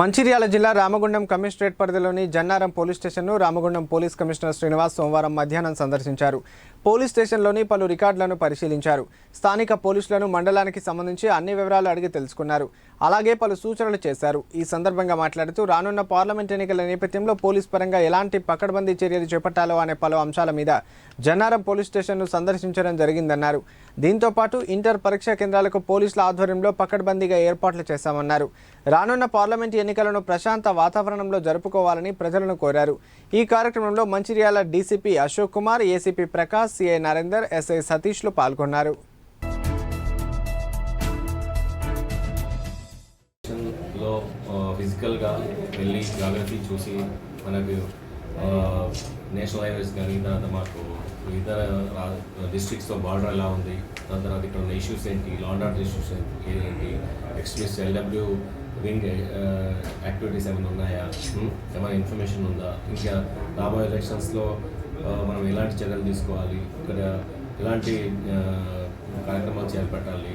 మంచిర్యాల జిల్లా రామగుండం కమిషనరేట్ పరిధిలోని జన్నారం పోలీస్ స్టేషన్ను రామగుండం పోలీస్ కమిషనర్ శ్రీనివాస్ సోమవారం మధ్యాహ్నం సందర్శించారు. పోలీస్ స్టేషన్లోని పలు రికార్డులను పరిశీలించారు. స్థానిక పోలీసులను మండలానికి సంబంధించి అన్ని వివరాలు అడిగి తెలుసుకున్నారు. అలాగే పలు సూచనలు చేశారు. ఈ సందర్భంగా మాట్లాడుతూ రానున్న పార్లమెంట్ ఎన్నికల నేపథ్యంలో పోలీస్ పరంగా ఎలాంటి పకడ్బందీ చర్యలు చేపట్టాలో అనే పలు అంశాల మీద జన్నారం పోలీస్ స్టేషన్ను సందర్శించడం జరిగిందన్నారు. దీంతో పాటు ఇంటర్ పరీక్షా కేంద్రాలకు పోలీసుల ఆధ్వర్యంలో పకడ్బందీగా ఏర్పాట్లు చేశామన్నారు. రానున్న పార్లమెంట్ ఎన్నికలను ప్రశాంత వాతావరణంలో జరుపుకోవాలని ప్రజలను కోరారు. ఈ కార్యక్రమంలో Mancherial DCP Ashok Kumar ACP Prakash CI Narender SI సతీష్లు పాల్గొన్నారు. ఫిజికల్గా వెళ్ళి జాగ్రత్త చూసి మనకు నేషనల్ హైవేస్ కానీ తర్వాత మాకు ఇతర డిస్ట్రిక్ట్స్తో బార్డర్ ఎలా ఉంది దాని తర్వాత ఇక్కడ ఉన్న ఇష్యూస్ ఏంటి లా ఆర్డర్ ఇష్యూస్ ఏంటి ఎక్స్ప్రెస్ ఎల్డబ్ల్యూ వింగ్ యాక్టివిటీస్ ఏమైనా ఉన్నాయా? Hmm? ఏమైనా ఇన్ఫర్మేషన్ ఉందా? ఇంకా రాబోయే ఎలక్షన్స్లో మనం ఎలాంటి చర్యలు తీసుకోవాలి? ఇక్కడ ఎలాంటి ఆ, కార్యక్రమాలు చేపట్టాలి?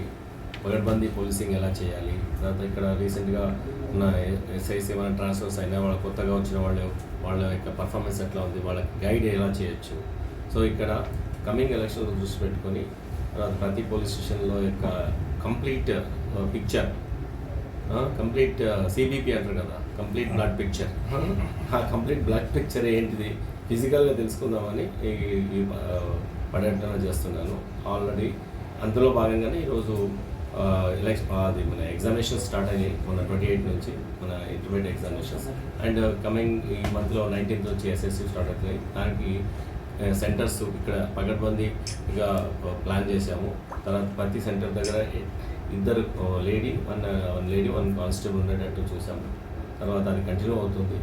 పగడ్బందీ పోలీసింగ్ ఎలా చేయాలి? తర్వాత ఇక్కడ రీసెంట్గా ఉన్న ఎస్ఐస్ ఏమైనా ట్రాన్స్ఫర్స్ అయినా వాళ్ళ కొత్తగా వచ్చిన వాళ్ళు వాళ్ళ యొక్క పర్ఫార్మెన్స్ ఎట్లా ఉంది? వాళ్ళకి గైడ్ ఎలా చేయొచ్చు? సో ఇక్కడ కమింగ్ ఎలక్షన్ దృష్టి పెట్టుకొని తర్వాత ప్రతి పోలీస్ స్టేషన్లో యొక్క కంప్లీట్ పిక్చర్ కంప్లీట్ సిబిపి అంటారు కదా కంప్లీట్ బ్లడ్ పిక్చర్ ఆ కంప్లీట్ బ్లడ్ పిక్చర్ ఏంటిది? ఫిజికల్గా తెలుసుకుందామని పర్యటన చేస్తున్నాను. ఆల్రెడీ అందులో భాగంగానే ఈరోజు ఎలక్షన్ అది మన ఎగ్జామినేషన్ స్టార్ట్ అయినాయి మన ట్వంటీ ఎయిట్ నుంచి మన ఇంటర్మీడియట్ ఎగ్జామినేషన్స్ అండ్ కమింగ్ ఈ మంత్లో నైన్టీన్త్ వచ్చి ఎస్ఎస్సి స్టార్ట్ అవుతున్నాయి. దానికి సెంటర్స్ ఇక్కడ పగడ్బందీగా ప్లాన్ చేశాము. తర్వాత ప్రతి సెంటర్ దగ్గర ఇద్దరు lady one one lady one constable ఉండేటట్టు చూసాము. తర్వాత అది కంటిన్యూ అవుతుంది.